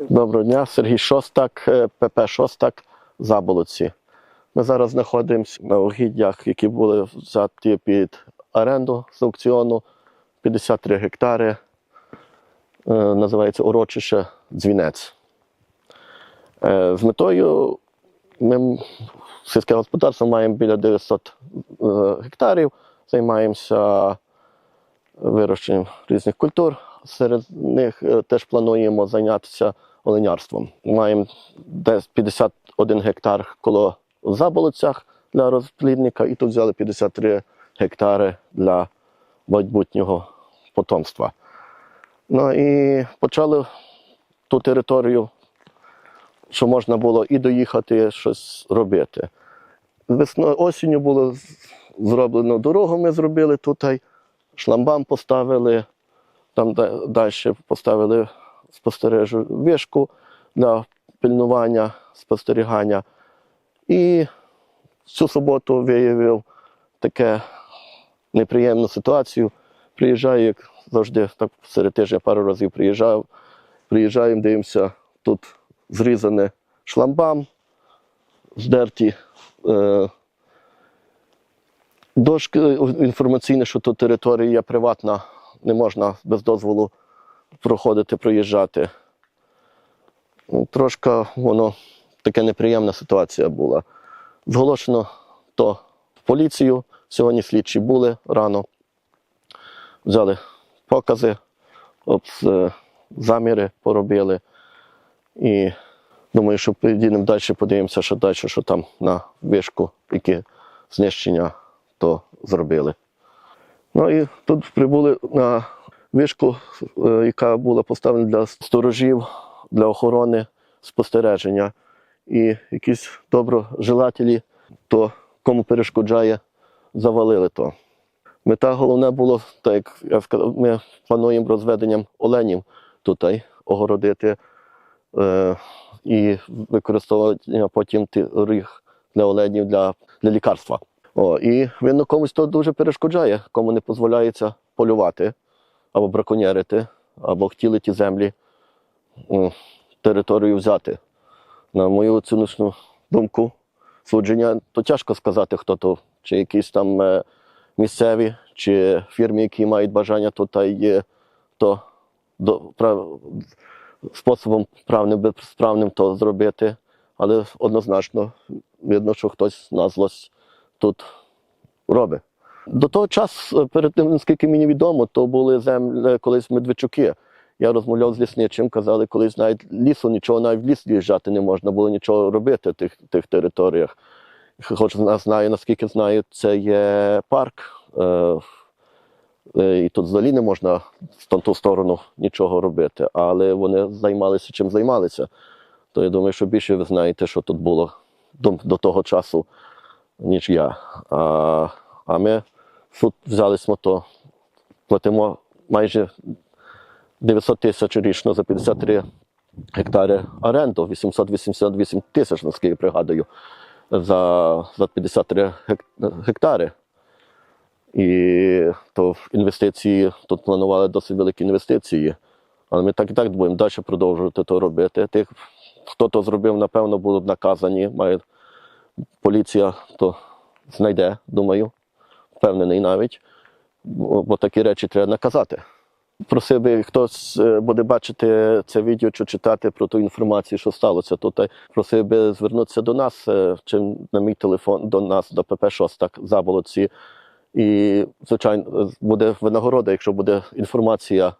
Доброго дня, Сергій Шостак, е, ПП Шостак, Заболоці. Ми зараз знаходимося на угіддях, які були взяті під оренду з аукціону 53 гектари. Е, Називається урочище Дзвінець. Е, З метою ми сільське господарство маємо біля 900 е, гектарів, займаємося вирощенням різних культур. Серед них е, теж плануємо зайнятися оленярством. Маємо десь 51 гектар коло в заболоцях для розплідника, і тут взяли 53 гектари для майбутнього потомства. Ну і почали ту територію, що можна було і доїхати, щось робити. Весною осінню було зроблено дорогу, ми зробили тут, шламбам поставили, там далі поставили спостережу вишку для пильнування, спостерігання. І цю суботу виявив таке неприємну ситуацію. Приїжджаю, як завжди, так серед тижня пару разів приїжджав. Приїжджаємо, дивимося, тут зрізане шламбам, здерті е, дошки інформаційні, що тут територія є приватна, не можна без дозволу проходити, проїжджати. Ну, Трошки воно така неприємна ситуація була. Зголошено то в поліцію. Сьогодні слідчі були рано. Взяли покази, обс- е, заміри поробили. І думаю, що поїдемо далі, подивимося, що далі, що там на вишку, які знищення то зробили. Ну і тут прибули на вишку, е, яка була поставлена для сторожів, для охорони, спостереження. І якісь доброжелателі, то кому перешкоджає, завалили то. Мета головне було, так як я сказав, ми плануємо розведенням оленів тут огородити е, і використовування потім ріг для оленів для, для лікарства. О, і видно, комусь то дуже перешкоджає, кому не дозволяється полювати або браконьєрити, або хотіли ті землі м, територію взяти. На мою оціночну думку, судження, то тяжко сказати, хто то, чи якісь там е, місцеві, чи фірми, які мають бажання тут та є, то до, прав, способом правним, безправним то зробити. Але однозначно видно, що хтось на злость тут робить. До того часу, перед тим, наскільки мені відомо, то були землі колись медведчуки. Я розмовляв з лісничим, казали, колись навіть лісу нічого, навіть в ліс в'їжджати не можна було нічого робити в тих, тих територіях. Хоч знаю, наскільки знаю, це є парк. Е, е, і тут взагалі не можна в ту сторону нічого робити, але вони займалися чим займалися. То я думаю, що більше ви знаєте, що тут було до, до того часу, ніж я. А, а ми тут взялися, то платимо майже 900 тисяч річно за 53 гектари оренду, 888 тисяч, наскільки пригадую, за, за 53 гектари. І то інвестиції, тут планували досить великі інвестиції. Але ми так і так будемо далі продовжувати то робити. Тих, хто то зробив, напевно, будуть наказані. Має, поліція то знайде, думаю, впевнений навіть. Бо, такі речі треба наказати. Просив би, хтось е, буде бачити це відео чи читати про ту інформацію, що сталося тут. Просив би звернутися до нас, е, чи на мій телефон до нас, до ПП Шостак Заболоці. І, звичайно, буде винагорода, якщо буде інформація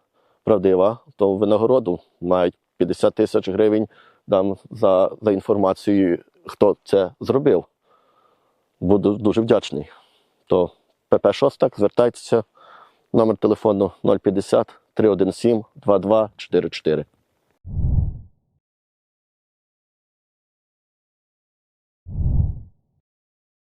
правдива, то винагороду мають 50 тисяч гривень дам за, за інформацію, хто це зробив. Буду дуже вдячний. То ПП Шостак, звертайтеся. Номер телефону 050 317 2244.